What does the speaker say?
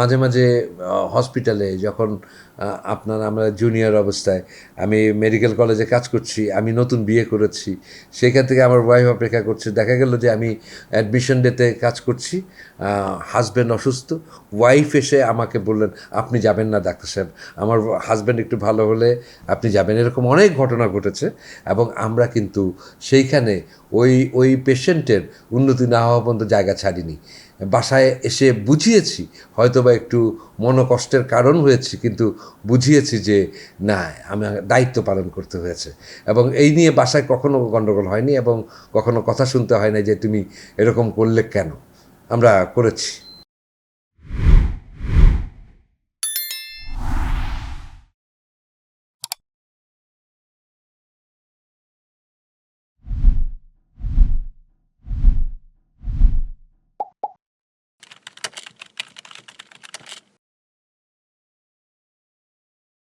মাঝে মাঝে হসপিটালে যখন আপনার আমরা জুনিয়র অবস্থায়, আমি মেডিকেল কলেজে কাজ করছি, আমি নতুন বিয়ে করেছি, সেখান থেকে আমার ওয়াইফ অপেক্ষা করছে। দেখা গেল যে আমি অ্যাডমিশন ডেতে কাজ করছি হাজব্যান্ড অসুস্থ ওয়াইফ এসে আমাকে বললেন, আপনি যাবেন না ডাক্তার সাহেব, আমার হাজব্যান্ড একটু ভালো হলে আপনি যাবেন। এরকম অনেক ঘটনা ঘটেছে এবং আমরা কিন্তু সেইখানে ওই ওই পেশেন্টের উন্নতি না হওয়া পর্যন্ত জায়গা ছাড়িনি। বাসায় এসে বুঝিয়েছি হয়তো বা একটু মনকষ্টের কারণ হয়েছে, কিন্তু বুঝিয়েছি যে না, আমি দায়িত্ব পালন করতে হয়েছে। এবং এই নিয়ে বাসায় কখনো গণ্ডগোল হয়নি এবং কখনো কথা শুনতে হয় না যে তুমি এরকম করলে কেন? আমরা করেছি।